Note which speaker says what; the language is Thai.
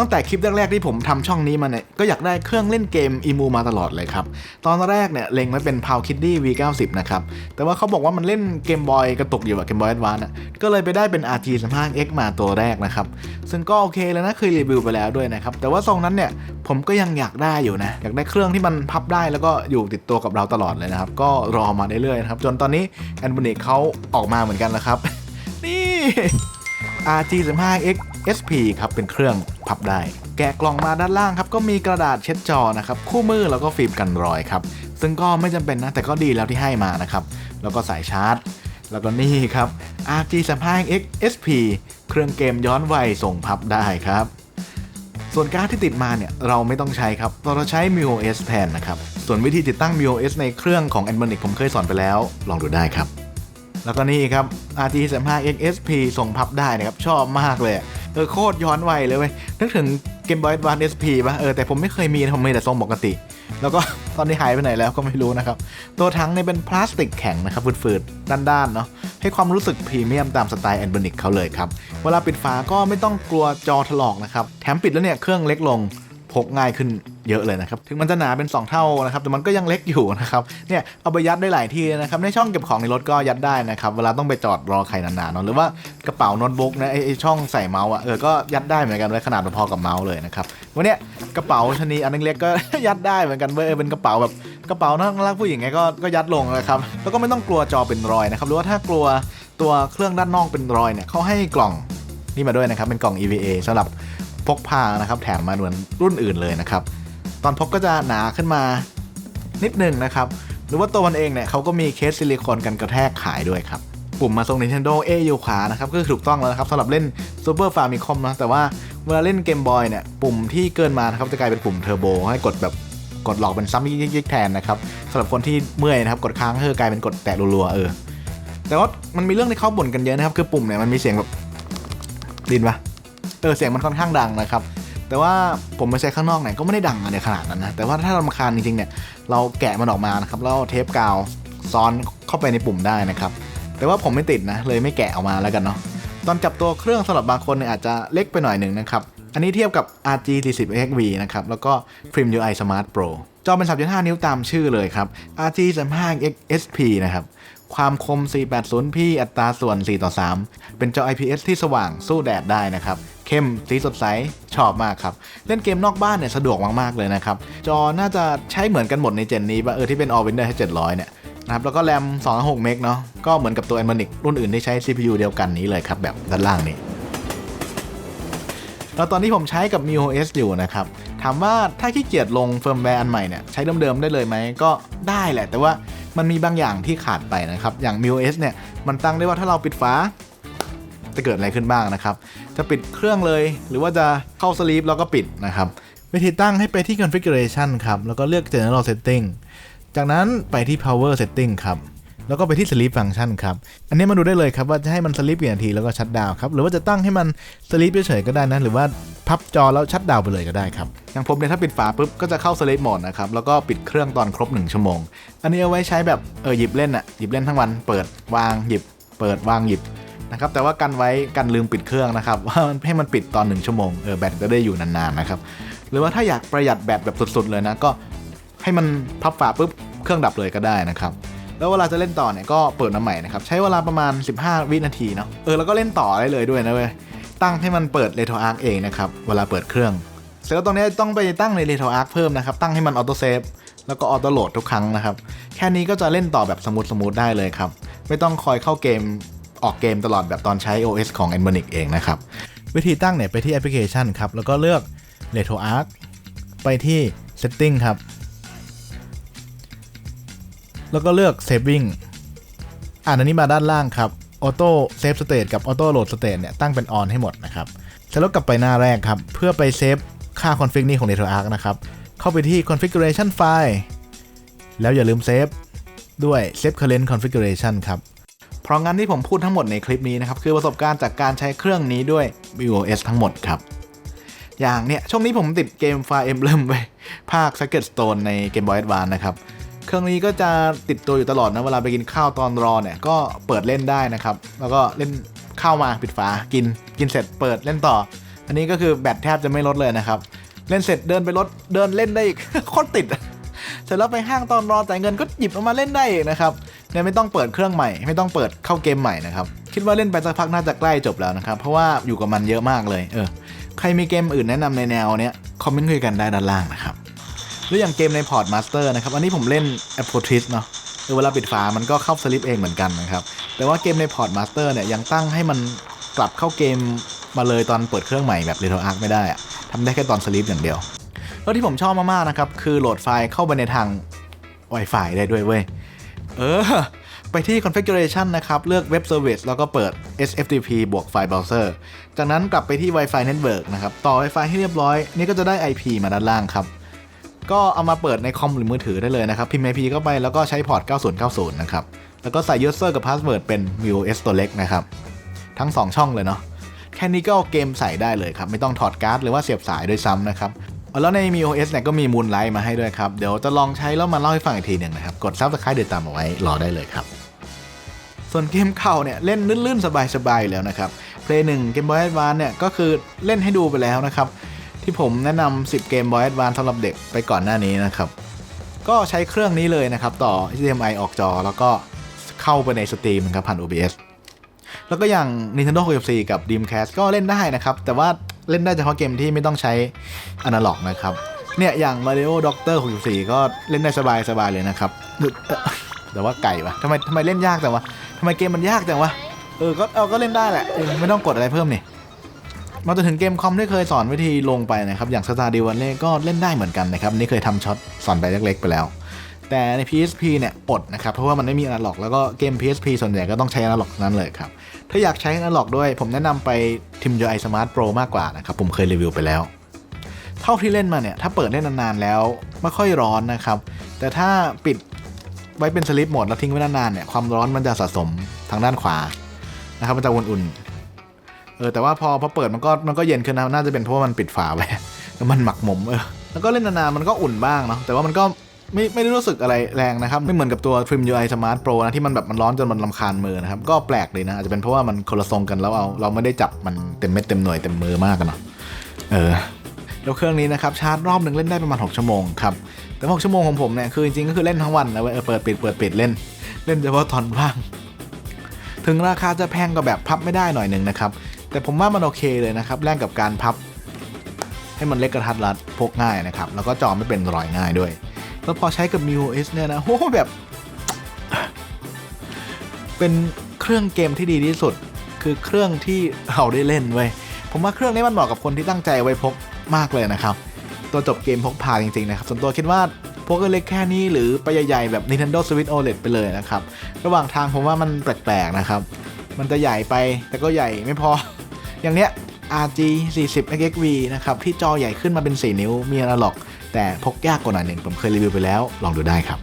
Speaker 1: ตั้งแต่คลิปแรกๆที่ผมทำช่องนี้มาเนี่ย ก็อยากได้เครื่องเล่นเกมอีมูมาตลอดเลยครับ ตอนแรกเนี่ยเล็งไว้เป็นพาวคิดดี้ V90 นะครับ แต่ว่าเขาบอกว่ามันเล่นเกมบอยกระตุกอยู่อะเกมบอยแอดวานซ์ก็เลยไปได้เป็น RG 3 5 X มาตัวแรกนะครับ ซึ่งก็โอเคแล้วนะเคยรีวิวไปแล้วด้วยนะครับ แต่ว่าทรงนั้นเนี่ยผมก็ยังอยากได้อยู่นะ อยากได้เครื่องที่มันพับได้แล้วก็อยู่ติดตัวกับเราตลอดเลยนะครับ ก็รอมาเรื่อยๆนะครับ จนตอนนี้แอนบูนิกเขาออกมาเหมือนกันแล้วครับ นี่ RG 1 5 X SP ครับเป็นเครื่องพับได้ แกะกล่องมาด้านล่างครับก็มีกระดาษเช็ดจอนะครับคู่มือแล้วก็ฟิล์มกันรอยครับซึ่งก็ไม่จำเป็นนะแต่ก็ดีแล้วที่ให้มานะครับแล้วก็สายชาร์จ แล้วก็นี่ครับ RG 3 5 X SP เครื่องเกมย้อนวัยส่งพับได้ครับ ส่วนการ์ดที่ติดมาเนี่ยเราไม่ต้องใช้ครับเราใช้ MiOS แทนนะครับส่วนวิธีติดตั้ง MiOS ในเครื่องของ a n b o n i c ผมเคยสอนไปแล้ว ลองดูได้ครับแล้วก็นี่ครับ RT 3 5 XSP ส่งพับได้นะครับ ชอบมากเลย เออโคตรย้อนวัยเลยเว้ยนึกถึงเกมบอยแอดวานเอสพีป่ะเออแต่ผมไม่เคยมีนะผมมีแต่ทรงปกติ แล้วก็ตอนนี้หายไปไหนแล้วก็ไม่รู้นะครับ ตัวถังเนี่ยเป็นพลาสติกแข็งนะครับฝืดๆด้านๆเนาะให้ความรู้สึกพรีเมียมตามสไตล์แอนบ n นิกเขาเลยครับ เวลาปิดฝาก็ไม่ต้องกลัวจอถลอกนะครับ แถมปิดแล้วเนี่ยเครื่องเล็กลง พกง่ายขึ้นเยอะเลยนะครับ ถึงมันจะหนาเป็น 2 เท่านะครับ แต่มันก็ยังเล็กอยู่นะครับ เนี่ยเอาไปยัดได้หลายที่นะครับ ในช่องเก็บของในรถก็ยัดได้นะครับ เวลาต้องไปจอดรอใครนานๆเนอะหรือว่ากระเป๋าโน้ตบุ๊กนะไอช่องใส่เมาส์อะ เออ ก็ยัดได้เหมือนกันไว้ขนาดพอๆกับเมาส์เลยนะครับ วันนี้กระเป๋าชนีอันเล็กๆก็ยัดได้เหมือนกันเว้ยเป็นกระเป๋าแบบกระเป๋าน่ารักผู้หญิงไงก็ก็ยัดลงนะครับ แล้วก็ไม่ต้องกลัวจอเป็นรอยนะครับ หรือว่าถ้ากลัวตัวเครื่องด้านนอกเป็นรอยเนี่ยเขาให้กล่องนี่มาด้วยนะครับ เป็นกล่อง EVA สำหรับ พกพานะครับ แถมมาเหมือนรุ่นอื่นเลยนะครับ ตอนพกก็จะหนาขึ้นมานิดหนึ่งนะครับ หรือว่าตัวมันเองเนี่ยเขาก็มีเคสซิลิโคนกันกระแทกขายด้วยครับปุ่มมาทรง Nintendo A อยู่ขวานะครับก็ถูกต้องแล้วนะครับสำหรับเล่น Super Famicom นะแต่ว่าเวลาเล่นเกมบอยเนี่ยปุ่มที่เกินมานะครับจะกลายเป็นปุ่มเทอร์โบให้กดแบบกดหลอกเป็นซ้ำยิกๆแทนนะครับสำหรับคนที่เมื่อยนะครับกดค้างก็คือกลายเป็นกดแตะรัวๆเออแต่ว่ามันมีเรื่องที่เขาบ่นกันเยอะนะครับ คือปุ่มเนี่ยมันมีเสียงแบบดินปะ เออเสียงมันค่อนข้างดังนะครับ แต่ว่าผมไปใช้ข้างนอกเนี่ยก็ไม่ได้ดังอะไรขนาดนั้นนะ แต่ว่าถ้าเราคาญจริงๆเนี่ยเราแกะมันออกมานะครับแล้วเอาเทปกาวซ้อนเข้าไปในปุ่มได้นะครับ แต่ว่าผมไม่ติดนะเลยไม่แกะออกมาแล้วกันเนาะ ตอนจับตัวเครื่องสำหรับบางคนเนี่ยอาจจะเล็กไปหน่อยหนึ่งนะครับ อันนี้เทียบกับ RG 40 XV นะครับ แล้วก็ Prim UI Smart Pro จอเป็น 3.5 นิ้วตามชื่อเลยครับ RG 35 XSP นะครับ ความคม 480p อัตราส่วน 4 ต่อ 3 เป็นจอ IPS ที่สว่างสู้แดดได้นะครับ เข้ม สีสดใส ชอบมากครับ เล่นเกมนอกบ้านเนี่ยสะดวกมาก ๆ เลยนะครับ จอน่าจะใช้เหมือนกันหมดในเจนนี้ป่ะเออที่เป็น All Windows 700 เนี่ยนะครับแล้วก็แรม256เมกเนาะก็เหมือนกับตัว a n m o n i c รุ่นอื่นที่ใช้ CPU เดียวกันนี้เลยครับแบบด้านล่างนี้แล้วตอนนี้ผมใช้กับ MIUOS อยู่นะครับ ถามว่าถ้าขี้เกียจลงเฟิร์มแวร์อันใหม่เนี่ยใช้เดิมๆได้เลยไหมก็ได้แหละ แต่ว่า มันมีบางอย่างที่ขาดไปนะครับ อย่าง MIUOS เนี่ย มันตั้งได้ว่าถ้าเราปิดฝาจะเกิดอะไรขึ้นบ้างนะครับ จะปิดเครื่องเลย หรือว่าจะเข้าสลีปแล้วก็ปิดนะครับ วิธีตั้งให้ไปที่ configuration ครับ แล้วก็เลือก general setting จากนั้นไปที่ power setting ครับ แล้วก็ไปที่ sleep function ครับ อันนี้มาดูได้เลยครับว่าจะให้มัน sleep กี่นาทีแล้วก็ชัดดาวครับ หรือว่าจะตั้งให้มัน sleep เฉยๆก็ได้นะ หรือว่าพับจอแล้วชัดดาวไปเลยก็ได้ครับอย่างผมเนี่ยถ้าปิดฝาปุ๊บก็จะเข้า sleep mode นะครับ แล้วก็ปิดเครื่องตอนครบ 1 ชั่วโมง อันนี้เอาไว้ใช้แบบเออหยิบเล่นอะหยิบเล่นทั้งวัน เปิดวางหยิบ เปิดวางหยิบนะครับแต่ว่ากันไว้กันลืมปิดเครื่องนะครับว่าให้มันปิดตอน 1 ชั่วโมงเออแบตจะได้อยู่นานๆนะครับหรือว่าถ้าอยากประหยัดแบตแบบสุดๆเลยนะก็ให้มันพับฝาปุ๊บเครื่องดับเลยก็ได้นะครับ แล้วเวลาจะเล่นต่อเนี่ยก็เปิดมาใหม่นะครับ ใช้เวลาประมาณ 15 วินาทีเนาะ เออแล้วก็เล่นต่อได้เลยด้วยนะเว้ย ตั้งให้มันเปิด Retro Arc เองนะครับ เวลาเปิดเครื่อง เสร็จแล้วตรงนี้ต้องไปตั้งใน Retro Arc เพิ่มนะครับ ตั้งให้มันออโต้เซฟแล้วก็ออโต้โหลดทุกครั้งนะครับ แค่นี้ก็จะเล่นต่อแบบสมูทสมูทได้เลยครับ ไม่ต้องคอยเข้าเกมออกเกมตลอดแบบตอนใช้ OS ของ a n b o n i c เองนะครับ วิธีตั้งเนี่ยไปที่แอปพลิเคชันครับ แล้วก็เลือก Retro Arc ไปที่ Setting ครับ แล้วก็เลือก Saving อ่านอันนี้มาด้านล่างครับ Auto Save State กับ Auto Load State เนี่ยตั้งเป็น On ให้หมดนะครับเสร็จแล้วกลับไปหน้าแรกครับ เพื่อไปเซฟค่า config นี้ของ RetroArch นะครับ เข้าไปที่ configuration file แล้วอย่าลืมเซฟด้วย Save Current Configuration ครับเพราะงั้นที่ผมพูดทั้งหมดในคลิปนี้นะครับคือประสบการณ์จากการใช้เครื่องนี้ด้วย MIUOS ทั้งหมดครับอย่างเนี่ยช่วงนี้ผมติดเกม Fire Emblem ไปภาค Sacred Stone ใน Game Boy Advance นะครับ เครื่องนี้ก็จะติดตัวอยู่ตลอดนะเวลาไปกินข้าวตอนรอเนี่ยก็เปิดเล่นได้นะครับ แล้วก็เล่นข้าวมาปิดฝากินกินเสร็จเปิดเล่นต่อ อันนี้ก็คือแบตแทบจะไม่ลดเลยนะครับ เล่นเสร็จเดินไปรถเดินเล่นได้อีกโคตรติดเสร็จแล้วไปห้างตอนรอจ่ายเงินก็หยิบออกมาเล่นได้อีกนะครับเนี่ยไม่ต้องเปิดเครื่องใหม่ ไม่ต้องเปิดเข้าเกมใหม่นะครับคิดว่าเล่นไปสักพักน่าจะใกล้จบแล้วนะครับ เพราะว่าอยู่กับมันเยอะมากเลย เออ ใครมีเกมอื่นแนะนำในแนวเนี้ยคอมเมนต์คุยกันได้ด้านล่างนะครับ หรืออย่างเกมในพอร์ตมาสเตอร์นะครับ อันนี้ผมเล่น a p p o t r i s เนาะคือเวลาปิดฝามันก็เข้าสลิปเองเหมือนกันนะครับ แต่ว่าเกมในพอร์ตมาสเตอร์เนี่ยยังตั้งให้มันกลับเข้าเกมมาเลยตอนเปิดเครื่องใหม่แบบ Retro Arc ไม่ได้อะทำได้แค่ตอนสลิปอย่างเดียว แล้วที่ผมชอบมากๆนะครับ คือโหลดไฟล์เข้าไปในทาง Wi-Fi ได้ด้วยเว้ย เออ ไปที่ configuration นะครับ เลือก web service แล้วก็เปิด SFTP บวกไฟล์ browser จากนั้นกลับไปที่ Wi-Fi network นะครับ ต่อ Wi-Fi ให้เรียบร้อย นี่ก็จะได้ IP มาด้านล่างครับ ก็เอามาเปิดในคอมหรือมือถือได้เลยนะครับพิมพ์ IP เข้าไปแล้วก็ใช้พอร์ต 9090 นะครับ แล้วก็ใส่ user กับ password เป็น MIUS ตัวเล็กนะครับ ทั้ง 2 ช่องเลยเนาะแค่นี้ก็เกมใส่ได้เลยครับ ไม่ต้องถอดการ์ดหรือว่าเสียบสายด้วยซ้ำนะครับแล้วใน MIUS เนี่ยก็มี Moonlight มาให้ด้วยครับ เดี๋ยวจะลองใช้แล้วมาเล่าให้ฟังอีกทีหนึ่งนะครับ กด subscribe เดือตามเอาไว้รอได้เลยครับ ส่วนเกมเก่าเนี่ยเล่นลื่นๆสบายๆอยู่แล้วนะครับ Play 1 Game Boy Advance เนี่ยก็คือเล่นให้ดูไปแล้วนะครับ ที่ผมแนะนำ10 เกม Boy Advance สำหรับเด็กไปก่อนหน้านี้นะครับ ก็ใช้เครื่องนี้เลยนะครับ ต่อ HDMI ออกจอแล้วก็เข้าไปใน Steam ครับผ่าน OBS แล้วก็อย่าง Nintendo 64 กับ Dreamcast ก็เล่นได้นะครับ แต่ว่าเล่นได้เฉพาะเกมที่ไม่ต้องใช้อนาล็อกนะครับ เนี่ยอย่าง Mario Doctor 64 ก็เล่นได้สบายๆเลยนะครับ แต่ว่าไก่วะทำไมทำไมเล่นยากจังวะทำไมเกมมันยากจังวะเออก็เอาก็เล่นได้แหละไม่ต้องกดอะไรเพิ่มนี่ มาจนถึงเกมคอมที่เคยสอนวิธีลงไปนะครับ อย่าง Star d e w a l l e ก็เล่นได้เหมือนกันนะครับนี่เคยทำช็อตสอนไปเล็กๆไปแล้ว แต่ใน PSP เนี่ยอดนะครับ เพราะว่ามันไม่มีอนาล็อกแล้วก็เกม PSP ส่วนใหญ่ก็ต้องใช้อนาล็อกนั้นเลยครับ ถ้าอยากใช้อนาล็อกด้วย ผมแนะนำไป Tim Your Eye Smart Pro มากกว่านะครับผมเคยรีวิวไปแล้วเท่าที่เล่นมาเนี่ยถ้าเปิดเล่นนานๆแล้วไม่ค่อยร้อนนะครับ แต่ถ้าปิดไว้เป็นสลิปโหมดแล้วทิ้งไว้นานๆเนี่ยความร้อนมันจะสะสมทางด้านขวานะครับมันจะอุ่นๆ เออแต่ว่าพอพอเปิดมันก็มันก็เย็นขึ้นนะน่าจะเป็นเพราะว่ามันปิดฝาไว้แล้วมันหมักหมมเออแล้วก็เล่นนานๆมันก็อุ่นบ้างเนาะแต่ว่ามันก็ไม่ไม่ได้รู้สึกอะไรแรงนะครับ ไม่เหมือนกับตัว Trim UI Smart Pro นะที่มันแบบมันร้อนจนมันลำคาญมือนะครับ ก็แปลกเลยนะ อาจจะเป็นเพราะว่ามันคนละทรงกันแล้วเอาเราไม่ได้จับมันเต็มเม็ดเต็มหน่วยเต็มมือมากกันเนาะเออแล้วเครื่องนี้นะครับชาร์จรอบหนึ่งเล่นได้ประมาณ 6 ชั่วโมงครับแต่6ชั่วโมงของผมเนี่ยคือจริงๆก็คือเล่นทั้งวันนะเว้ยเออเปิดปิดเปิดปิดเล่น เล่นเฉพาะตอนว่าง ถึงราคาจะแพงกว่าแบบพับไม่ได้หน่อยหนึ่งนะครับ แต่ผมว่ามันโอเคเลยนะครับแลกกับการพับ ให้มันเล็กกระทัดรัดพกง่ายนะครับแล้วก็จอไม่เป็นรอยง่ายด้วย แล้วพอใช้กับ MIUS เนี่ยนะโอ้โหแบบ เป็นเครื่องเกมที่ดีที่สุด คือเครื่องที่เราได้เล่นเว้ยผมว่าเครื่องนี้มันเหมาะกับคนที่ตั้งใจไว้พกมากเลยนะครับ ตัวจบเกมพกพาจริงๆนะครับส่วนตัวคิดว่าพกเล็กแค่นี้หรือไปใหญ่ๆแบบ Nintendo Switch OLED ไปเลยนะครับ ระหว่างทางผมว่ามันแปลกๆนะครับ มันจะใหญ่ไปแต่ก็ใหญ่ไม่พอ อย่างเนี้ย RG 40 XXV นะครับที่จอใหญ่ขึ้นมาเป็น 4 นิ้วมีอนาล็อก แต่พกยากกว่าหน่อยหนึ่งผมเคยรีวิวไปแล้ว ลองดูได้ครับ